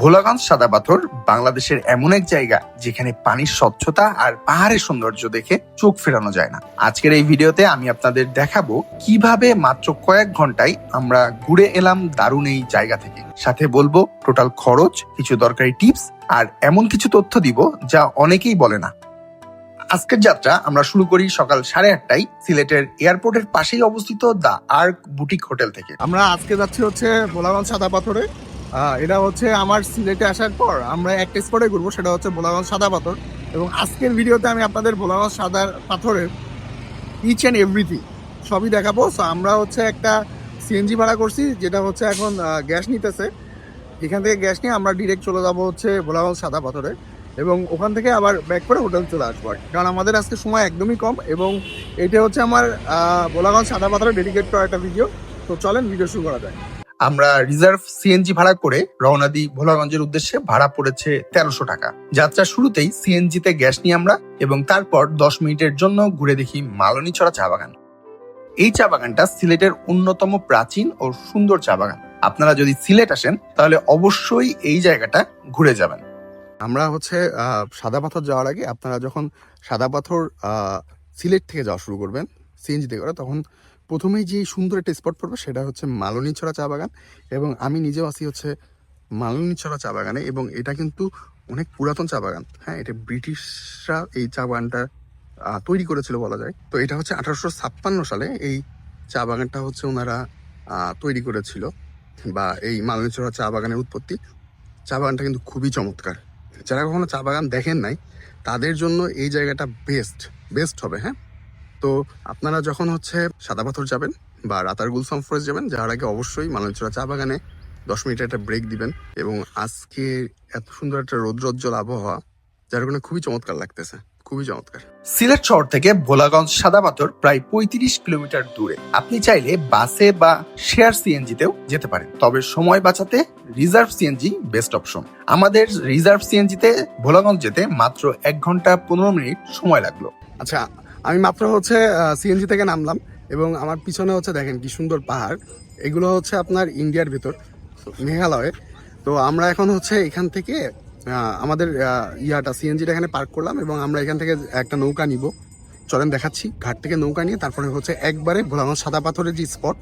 ভোলাগঞ্জ সাদা পাথর বাংলাদেশের এমন এক জায়গা যেখানে পানির স্বচ্ছতা আর পাহাড়ের সৌন্দর্য দেখে চোখ ফেরানো যায় না। আজকের এই ভিডিওতে আমি আপনাদের দেখাবো কীভাবে মাত্র কয়েক ঘন্টায় আমরা ঘুরে এলাম দারুণ এই জায়গা থেকে। সাথে বলব, টোটাল খরচ, কিছু দরকারি টিপস আর এমন কিছু তথ্য দিব যা অনেকেই বলে না। আজকের যাত্রা আমরা শুরু করি সকাল সাড়ে আটটায় সিলেটের এয়ারপোর্টের পাশেই অবস্থিত দ্য আর্ক বুটিক হোটেল থেকে। আমরা আজকে যাচ্ছি হচ্ছে ভোলাগঞ্জ সাদা পাথরে এটা হচ্ছে আমার সিলেটে আসার পর আমরা একটা স্পটে ঘুরবো, সেটা হচ্ছে ভোলাগঞ্জ সাদা পাথর। এবং আজকের ভিডিওতে আমি আপনাদের ভোলাগঞ্জ সাদা পাথরের ইচ অ্যান্ড এভরিথিং সবই দেখাবো। সো আমরা হচ্ছে একটা সিএনজি ভাড়া করছি, যেটা হচ্ছে এখন গ্যাস নিতেছে। এখান থেকে গ্যাস নিয়ে আমরা ডিরেক্ট চলে যাব হচ্ছে ভোলাগঞ্জ সাদা পাথরে। এবং ওখান থেকে আবার ব্যাক করে হোটেল চলে আসব কারণ আমাদের আজকে সময় একদমই কম এবং এটা হচ্ছে আমার ভোলাগঞ্জ সাদা পাথরে ডেডিকেট করা একটা ভিডিও তো চলেন ভিডিও শুরু করা যায় আমরা রিজার্ভ সিএনজি ভাড়া করে রওনা দিই ভোলাগঞ্জের উদ্দেশ্যে, ভাড়া পড়েছে তেরোশো টাকা। যাত্রার শুরুতেই সিএনজিতে গ্যাস নিই আমরা এবং তারপর দশ মিনিটের জন্য ঘুরে দেখি মালনীছড়া চা বাগান। এই চা বাগানটা সিলেটের অন্যতম প্রাচীন ও সুন্দর চা বাগান। আপনারা যদি সিলেট আসেন, তাহলে অবশ্যই এই জায়গাটা ঘুরে যাবেন। আমরা হচ্ছে সাদা পাথর যাওয়ার আগে আপনারা যখন সাদা পাথর সিলেট থেকে যাওয়া শুরু করবেন সিএনজিতে করে, তখন প্রথমেই যে সুন্দর একটা স্পট পড়বে সেটা হচ্ছে মালনী মালনীছড়া চা বাগান এবং আমি নিজেও আছি হচ্ছে মালনীছড়া চা বাগানে এবং এটা কিন্তু অনেক পুরাতন চা বাগান। হ্যাঁ এটা ব্রিটিশরা এই চা বাগানটা তৈরি করেছিল বলা যায়। তো এটা হচ্ছে আঠারোশো ছাপ্পান্ন সালে এই চা বাগানটা হচ্ছে ওনারা তৈরি করেছিল বা এই মালনী মালনীছড়া চা বাগানের উৎপত্তি। চা বাগানটা কিন্তু খুবই চমৎকার। যারা কখনো চা বাগান দেখেন নাই, তাদের জন্য এই জায়গাটা বেস্ট বেস্ট হবে হ্যাঁ? তো আপনারা যখন হচ্ছে সাদা পাথর যাবেন বা রাতার গুলশাম ফরেস্ট যাবেন যাওয়ার আগে অবশ্যই মালঞ্চরা চা বাগানে দশ মিনিটের একটা ব্রেক দিবেন এবং আজকে এত সুন্দর একটা রৌদ্রোজ্জ্বল আবহাওয়া যার কারণে খুবই চমৎকার লাগতেছে খুবই চমৎকার। সিলেট শহর থেকে ভোলাগঞ্জ সাদা পাথর প্রায় পঁয়ত্রিশ কিলোমিটার দূরে। আপনি চাইলে বাসে বা শেয়ার সিএনজিতেও যেতে পারেন। তবে সময় বাঁচাতে রিজার্ভ সিএনজি বেস্ট অপশন আমাদের রিজার্ভ সিএনজিতে ভোলাগঞ্জ যেতে মাত্র এক ঘণ্টা পনেরো মিনিট সময় লাগল। আচ্ছা আমি মাত্র হচ্ছে সিএনজি থেকে নামলাম এবং আমার পিছনে হচ্ছে দেখেন কি সুন্দর পাহাড়। এগুলো হচ্ছে আপনার ইন্ডিয়ার ভিতর, মেঘালয়ে। তো আমরা এখন হচ্ছে এখান থেকে আমাদের ইয়াটা সিএনজিটা এখানে পার্ক করলাম এবং আমরা এখান থেকে একটা নৌকা নিব। চলেন দেখাচ্ছি, ঘাট থেকে নৌকা নিয়ে তারপরে হচ্ছে একবারে ভোলাগঞ্জ সাদা পাথরের যে স্পট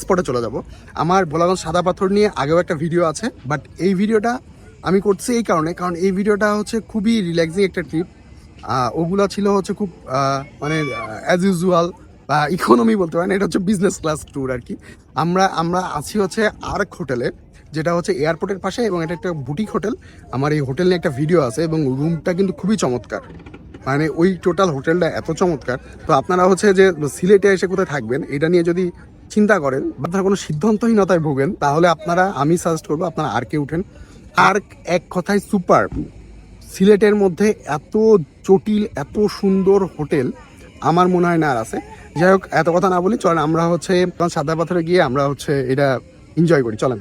স্পটে চলে যাব। আমার ভোলাগঞ্জ সাদা পাথর নিয়ে আগেও একটা ভিডিও আছে বাট এই ভিডিওটা আমি করছি এই কারণে, কারণ এই ভিডিওটা হচ্ছে খুবই রিল্যাক্সিং একটা ট্রিপ ওগুলো ছিল হচ্ছে খুব মানে অ্যাজ ইউজুয়াল বা ইকোনমি বলতে পারেন, এটা হচ্ছে বিজনেস ক্লাস ট্যুর আর কি আমরা আমরা আছি হচ্ছে আরেক হোটেলে, যেটা হচ্ছে এয়ারপোর্টের পাশে এবং এটা একটা বুটিক হোটেল আমার এই হোটেল নিয়ে একটা ভিডিও আছে এবং রুমটা কিন্তু খুবই চমৎকার। মানে ওই টোটাল হোটেলটা এত চমৎকার। তো আপনারা হচ্ছে যে সিলেটে এসে কোথায় থাকবেন, এটা নিয়ে যদি চিন্তা করেন, বা আপনারা কোনো সিদ্ধান্তহীনতায় ভোগেন, তাহলে আপনারা, আমি সাজেস্ট করব আপনারা আরকে উঠেন। আর এক কথায় সুপার সিলেটের মধ্যে এত জটিল, এত সুন্দর হোটেল আমার মনে হয় না আর আছে। যাই হোক, এত কথা না বলি, চলেন আমরা হচ্ছে সাদা পাথরে গিয়ে আমরা হচ্ছে এটা এনজয় করি, চলেন।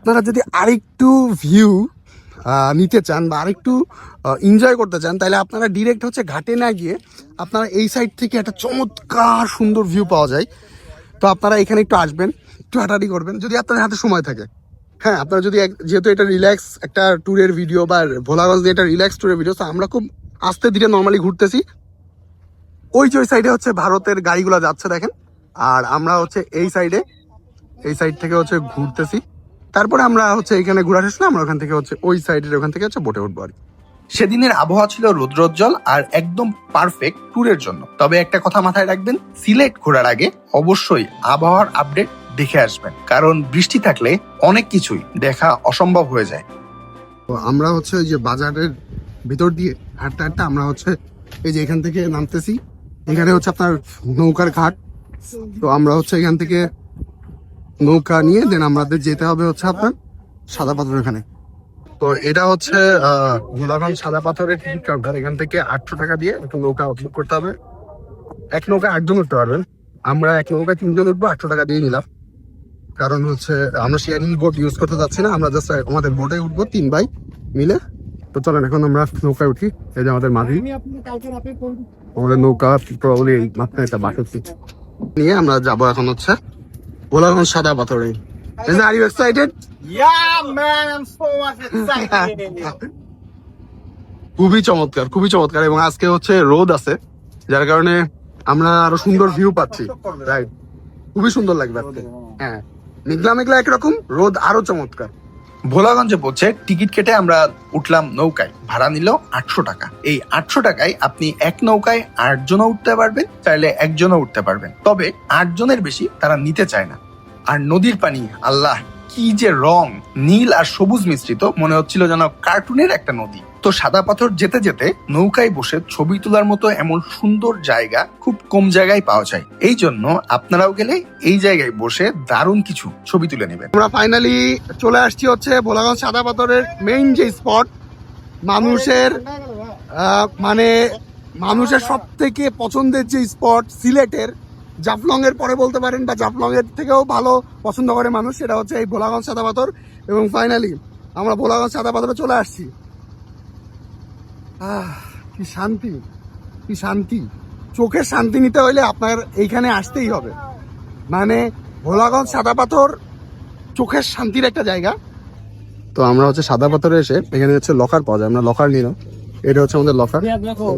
আপনারা যদি আরেকটু ভিউ নিতে চান বা আরেকটু এনজয় করতে চান, তাহলে আপনারা ডিরেক্ট হচ্ছে ঘাটে না গিয়ে আপনারা এই সাইড থেকে একটা চমৎকার সুন্দর ভিউ পাওয়া যায়। তো আপনারা এখানে একটু আসবেন, একটু হাঁটাহাঁটি করবেন, যদি আপনাদের হাতে সময় থাকে। হ্যাঁ আপনারা যদি যেহেতু এটা রিল্যাক্স একটা ট্যুরের ভিডিও বা ভোলাগঞ্জ দিয়ে একটা রিল্যাক্স ট্যুরের ভিডিও তো আমরা খুব আস্তে ধীরে নর্মালি ঘুরতেছি। ওই যে ওই সাইডে হচ্ছে ভারতের গাড়িগুলো যাচ্ছে দেখেন। আর আমরা হচ্ছে এই সাইডে এই সাইড থেকে হচ্ছে ঘুরতেছি। তারপরে আমরা হচ্ছে এখানে ঘোরা শেষ আমরা ওখান থেকে হচ্ছে ওই সাইডের ওখান থেকে হচ্ছে বোটে উঠবো আর সেদিনের আবহাওয়া ছিল রৌদ্রোজ্জ্বল আর একদম পারফেক্ট ট্যুরের জন্য। তবে একটা কথা মাথায় রাখবেন, সিলেট ঘোরার আগে অবশ্যই আবহাওয়ার আপডেট দেখে আসবেন। কারণ বৃষ্টি থাকলে অনেক কিছুই দেখা অসম্ভব হয়ে যায়। তো আমরা হচ্ছে ওই যে বাজারের ভিতর দিয়ে হাঁটতে হাঁটতে আমরা হচ্ছে এই যে এখান থেকে নামতেছি। এখানে হচ্ছে আপনার নৌকার ঘাট। তো আমরা হচ্ছে এখান থেকে নৌকা নিয়ে দেন আমাদের যেতে হবে হচ্ছে আপনার সাদা পাথর এখানে তো এটা হচ্ছে আহ, ভোলাগঞ্জ সাদা পাথরের টিকিট কাউন্টার। এখান থেকে আটশো টাকা দিয়ে একটা নৌকা বুক করতে হবে। এক নৌকা একজন উঠতে পারবেন। আমরা এক নৌকা তিনজন উঠবো আটশো টাকা দিয়ে নিলাম। কারণ হচ্ছে আমরা শেয়ারিং বোট ইউজ করতে যাচ্ছি না আমরা জাস্ট আমাদের বোটে উঠবো তিন ভাই মিলে। তো চলেন এখন আমরা নৌকায় উঠি। এই যে আমাদের মাঝি। আমাদের নৌকা প্রবলি এই মাত্র একটা বাসের সিট নিয়ে আমরা যাব এখন হচ্ছে ভোলাগঞ্জ সাদা পাথরে। Listen, are you excited? Yeah, man, I'm so much excited. খুবই চমৎকার খুবই চমৎকার। এবং আজকে হচ্ছে রোদ আছে যার কারণে আমরা আরও সুন্দর ভিউ পাচ্ছি। রাইট খুবই সুন্দর লাগবে আজকে। হ্যাঁ। মেঘলা মেঘলা একরকম, রোদ আরও চমৎকার। ভোলাগঞ্জে পৌঁছে টিকিট কেটে আমরা উঠলাম নৌকায়। ভাড়া নিল আটশো টাকা। এই আটশো টাকায় আপনি এক নৌকায় আটজনও উঠতে পারবেন, চাইলে একজনও উঠতে পারবেন। তবে আটজনের বেশি তারা নিতে চায় না। আর নদীর পানি, আল্লাহ, কি যে রং! নীল আর সবুজ মিশ্রিত, মনে হচ্ছিল যেন কার্টুনের একটা নদী। তো সাদা পাথর যেতে যেতে নৌকায় বসে ছবি তোলার মতো এমন সুন্দর জায়গা খুব কম জায়গায় পাওয়া যায়। এই জন্য আপনারাও গেলে এই জায়গায় বসে দারুণ কিছু ছবি তুলে নেবেন। আমরা ফাইনালি চলে আসছি হচ্ছে ভোলাগঞ্জ সাদা পাথরের মেইন যে স্পট মানুষের মানে মানুষের সব থেকে পছন্দের যে স্পট সিলেটের, জাফলং এর পরে বলতে পারেন বা জাফলং এর থেকেও ভালো পছন্দ করে মানুষ, সেটা হচ্ছে এই ভোলাগঞ্জ সাদা পাথর। এবং ফাইনালি আমরা ভোলাগঞ্জ সাদা পাথরে চলে আসছি। আহ কি শান্তি কি শান্তি। চোখের শান্তি নিতে হইলে আপনার এইখানে আসতেই হবে। মানে ভোলাগঞ্জ সাদা পাথর চোখের শান্তির একটা জায়গা। তো আমরা হচ্ছে সাদা পাথরে এসে এখানে হচ্ছে লকার পাওয়া যায়। আমরা লকার নিলাম। এটা হচ্ছে আমাদের লকার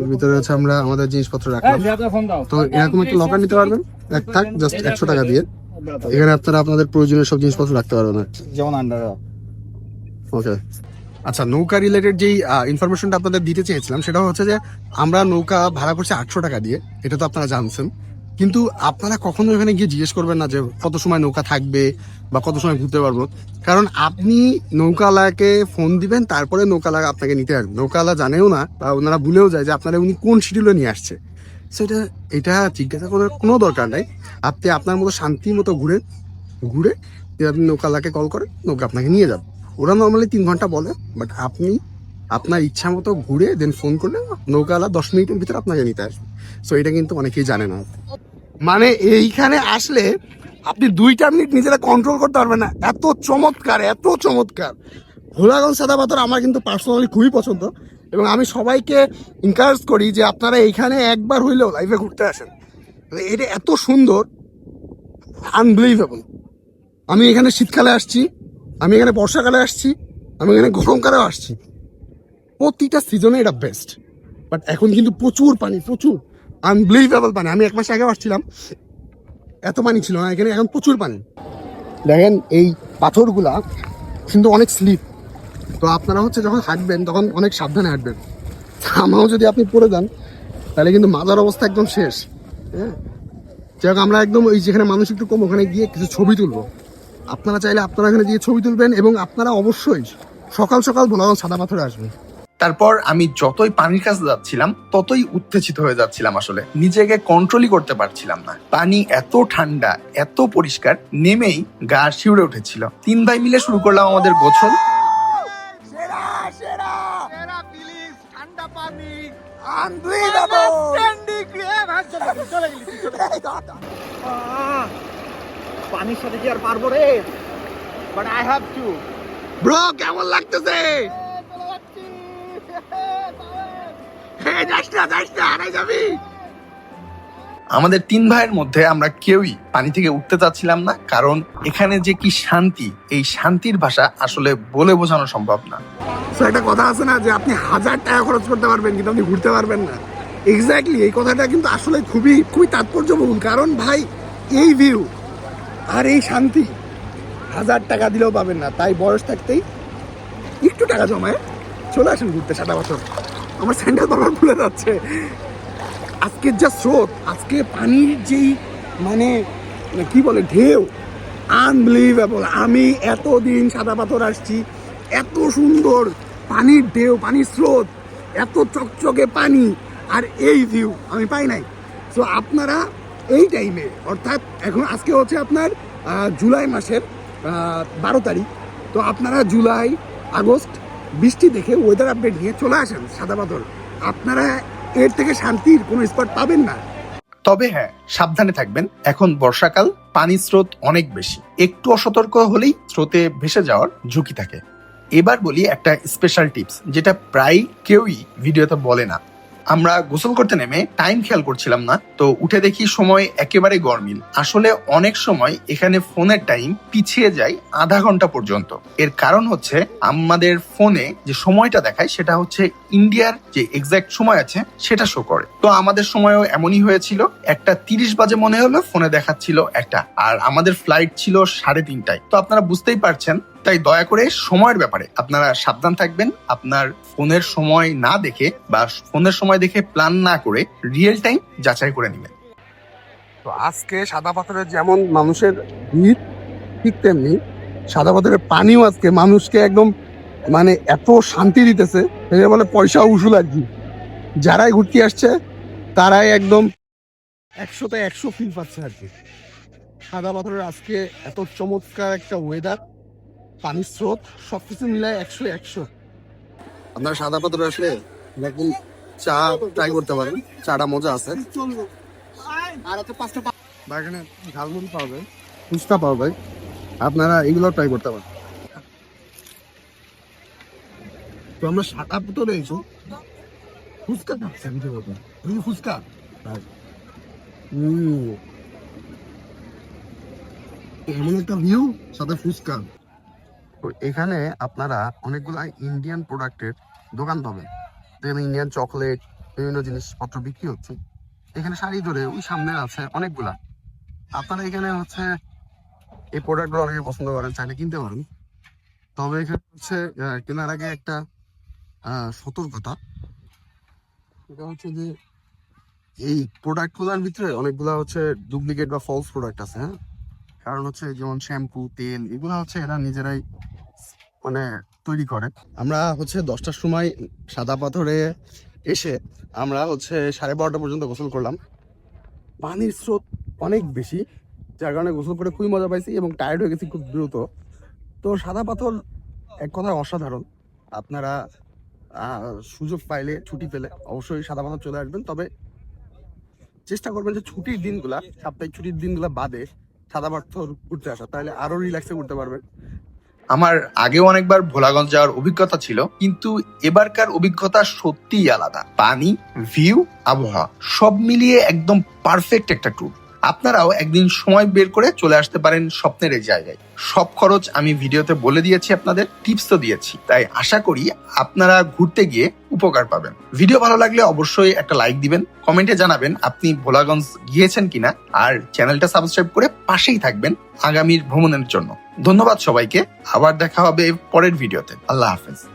এর ভিতরে হচ্ছে আমরা আমাদের জিনিসপত্র রাখলাম। তো এরকম একটা লকার নিতে পারবেন? এক থাক জাস্ট একশো টাকা দিয়ে। এখানে আপনারা আপনাদের প্রয়োজনীয় সব জিনিসপত্র রাখতে পারবেন। যেমন আন্ডার ওকে আচ্ছা নৌকা রিলেটেড যেই ইনফরমেশনটা আপনাদের দিতে চেয়েছিলাম সেটা হচ্ছে যে আমরা নৌকা ভাড়া করছি আটশো টাকা দিয়ে, এটা তো আপনারা জানছেন। কিন্তু আপনারা কখনো এখানে গিয়ে জিজ্ঞেস করবেন না যে কত সময় নৌকা থাকবে বা কত সময় ঘুরতে পারব? কারণ আপনি নৌকালাকে ফোন দিবেন, তারপরে নৌকালা আপনাকে নিতে আসবে। নৌকালা জানেও না বা ওনারা ভুলেও যায় যে আপনারা উনি কোন শিডিউলে নিয়ে আসছে। সেটা এটা জিজ্ঞাসা করার কোনো দরকার নাই। আপনি আপনার মতো শান্তি মতো ঘুরে ঘুরে আপনি নৌকালাকে কল করেন নৌকা আপনাকে নিয়ে যাবে ওরা নর্মালি তিন ঘণ্টা বলে বাট আপনি আপনার ইচ্ছা মতো ঘুরে দেন ফোন করলে নৌকালা দশ মিনিটের ভিতরে আপনাকে নিতে আসবে। সো এটা কিন্তু অনেকেই জানে না। মানে এইখানে আসলে আপনি দুইটা মিনিট নিজেরা কন্ট্রোল করতে পারবেন না। এত চমৎকার এত চমৎকার। ভোলাগঞ্জ সাদা পাথর আমার কিন্তু পার্সোনালি খুবই পছন্দ এবং আমি সবাইকে এনকারেজ করি যে আপনারা এইখানে একবার হইলেও লাইভে ঘুরতে আসেন। এটা এত সুন্দর আনবিলিভেবল আমি এখানে শীতকালে আসছি আমি এখানে বর্ষাকালে আসছি, আমি এখানে গরমকালেও আসছি। প্রতিটা সিজনে এটা বেস্ট বাট এখন কিন্তু প্রচুর পানি, প্রচুর। আনবিলিভেবল পানি। আমি এক মাস আগে আসছিলাম। এত পানি ছিল না, এখানে এখন প্রচুর পানি। দেখেন এই পাথরগুলা কিন্তু অনেক স্লিপ তো আপনারা হচ্ছে যখন হাঁটবেন, তখন অনেক সাবধানে হাঁটবেন। আমাও যদি আপনি পড়ে যান, তাহলে কিন্তু মাজার অবস্থা একদম শেষ। হ্যাঁ? যাই আমরা একদম ওই যেখানে মানুষ একটু কম, ওখানে গিয়ে কিছু ছবি তুলবো। আপনারা চাইলে আপনারা এখানে গিয়ে ছবি তুলবেন এবং আপনারা অবশ্যই সকাল সকাল ভোলাগঞ্জ সাদা পাথরে আসবেন। তারপর আমি যতই পানির কাছে যাচ্ছিলাম ততই উত্তেজিত হয়ে যাচ্ছিলাম আসলে। নিজেকে কন্ট্রোলই করতে পারছিলাম না। পানি এত ঠান্ডা এত পরিষ্কার নেমেই গা শিউরে উঠেছিল। তিন ভাই মিলে শুরু করলাম আমাদের গোছল। ঠান্ডা পানি। পানির সাথে কি আর পারব রে? But I have to bro কেমন লাগতেছে? আমাদের তিন ভাইয়ের মধ্যে আমরা কেউই পানি থেকে উঠতে চাচ্ছিলাম না কারণ এখানে যে কি শান্তি এই শান্তির ভাষা আসলে বলে বোঝানো সম্ভব না। একটা কথা আছে না যে আপনি হাজার টাকা খরচ করতে পারবেন কিন্তু আপনি ঘুরতে পারবেন না। এক্স্যাক্টলি এই কথাটা কিন্তু আসলে খুবই খুবই তাৎপর্যবহুল কারণ ভাই এই ভিউ আর এই শান্তি হাজার টাকা দিলেও পাবেন না, তাই বয়স থাকতেই একটু টাকা জমায় চলে আসেন ঘুরতে সাদা বছর। আমার স্যান্ডেল বাবার ভুলে যাচ্ছে। আজকের যা স্রোত, আজকে পানির যেই মানে কি বলে, ঢেউ আনবিলিভেবল আমি এতদিন সাদা পাথর আসছি, এত সুন্দর পানির ঢেউ, পানির স্রোত, এত চকচকে পানি, আর এই ভিউ আমি পাই নাই। সো আপনারা এই টাইমে অর্থাৎ এখন আজকে হচ্ছে আপনার জুলাই মাসের বারো তারিখ। তো আপনারা জুলাই, আগস্ট বৃষ্টি দেখে ওয়েদার আপডেট নিয়ে চলে আসেন সাদা পাথর আপনারা এর থেকে শান্তির কোনো স্পট পাবেন না। তবে হ্যাঁ সাবধানে থাকবেন। এখন বর্ষাকাল, পানির স্রোত অনেক বেশি। একটু অসতর্ক হলেই স্রোতে ভেসে যাওয়ার ঝুঁকি থাকে। এবার বলি একটা স্পেশাল টিপস যেটা প্রায় কেউই ভিডিওতে বলে না। আমরা গোসল করতে নেমে টাইম খেয়াল করছিলাম না, তো উঠে দেখি সময় একেবারে গরমিল। আসলে অনেক সময় এখানে ফোনের টাইম পিছিয়ে যায় আধা ঘণ্টা পর্যন্ত। এর কারণ হচ্ছে আমাদের ফোনে যে সময়টা দেখায় সেটা হচ্ছে ইন্ডিয়ার যে এক্সাক্ট সময় আছে সেটা শো করে। তো আমাদের সময়ও এমনই হয়েছিল, একটা তিরিশ বাজে মনে হলো, ফোনে দেখাচ্ছিল একটা। আর আমাদের ফ্লাইট ছিল সাড়ে তিনটায়। তো আপনারা বুঝতেই পারছেন তাই দয়া করে সময়ের ব্যাপারে আপনারা সাবধান থাকবেন। আপনার ফোনের সময় না দেখে বা ফোনের সময় দেখে প্ল্যান না করে রিয়েল টাইম যাচাই করে নেবেন। তো আজকে সাদা পাথরের যেমন মানুষের ভিড়, ঠিক তেমনি সাদা পাথরের পানিও আজকে মানুষকে একদম মানে এত শান্তি দিতেছে এটা বলে পয়সা উসুল আর কি। যারাই ঘুরতে আসছে, তারাই একদম একশোতে একশো ফিল পাচ্ছে আর কি। সাদা পাথরের আজকে এত চমৎকার একটা ওয়েদার পানির স্রোত সব কিছু মিলায় একশো একশো। আপনারা সাদা পাথরে আসলে একদম চা ট্রাই করতে পারেন। চাটা মজা আছে। বা এখানে ঝালমুড়ি পাওয়া যায় ফুচকা পাওয়া যায়। আপনারা এগুলো ট্রাই করতে পারেন। তো আমরা সাদা পুতো রয়েছি ফুচকা খাচ্ছি আমি তো ফুচকা? হুম এমন একটা ভিউ সাথে ফুচকা। তো এখানে আপনারা অনেকগুলো ইন্ডিয়ান প্রোডাক্টের দোকান পাবেন। যেখানে ইন্ডিয়ান চকলেট বিভিন্ন জিনিসপত্র বিক্রি হচ্ছে। এখানে শাড়ি ধরে ওই সামনে আছে অনেকগুলা। আপনারা এখানে হচ্ছে এই প্রোডাক্টগুলো অনেকে পছন্দ করেন, চাইলে কিনতে পারেন। তবে এখানে হচ্ছে কেনার আগে একটা সতর্কতা। এটা হচ্ছে যে এই প্রোডাক্টগুলোর ভিতরে অনেকগুলা হচ্ছে ডুপ্লিকেট বা ফলস প্রোডাক্ট আছে হ্যাঁ? কারণ হচ্ছে যেমন শ্যাম্পু তেল, এগুলো হচ্ছে এরা নিজেরাই মানে তৈরি করে। আমরা হচ্ছে দশটার সময় সাদা পাথরে এসে আমরা হচ্ছে সাড়ে বারোটা পর্যন্ত গোসল করলাম। পানির স্রোত অনেক বেশি, যার কারণে গোসল করে খুবই মজা পাইছি এবং টায়ার্ড হয়ে গেছি খুব দ্রুত। তো সাদা পাথর এক কথায় অসাধারণ। আপনারা সুযোগ পাইলে, ছুটি পেলে অবশ্যই সাদা পাথর চলে আসবেন। তবে চেষ্টা করবেন যে ছুটির দিনগুলা, সাপ্তাহিক ছুটির দিনগুলা বাদে সাদা পাথর ঘুরতে আসা। তাহলে আরও রিল্যাক্সে ঘুরতে পারবেন। আমার আগেও অনেকবার ভোলাগঞ্জ যাওয়ার অভিজ্ঞতা ছিল, কিন্তু এবারকার অভিজ্ঞতা সত্যিই আলাদা। পানি ভিউ আবহাওয়া, সব মিলিয়ে একদম পারফেক্ট একটা ট্যুর আপনারাও একদিন সময় বের করে চলে আসতে পারেন স্বপ্নের এই জায়গায়। সব খরচ আমি ভিডিওতে বলে দিয়েছি, আপনাদের টিপস তো দিয়েছি। তাই আশা করি আপনারা ঘুরতে গিয়ে উপকার পাবেন। ভিডিও ভালো লাগলে অবশ্যই একটা লাইক দিবেন, কমেন্টে জানাবেন আপনি ভোলাগঞ্জ গিয়েছেন কিনা, আর চ্যানেলটা সাবস্ক্রাইব করে পাশেই থাকবেন আগামীর ভ্রমণের জন্য। ধন্যবাদ সবাইকে, আবার দেখা হবে পরের ভিডিওতে। আল্লাহ হাফেজ।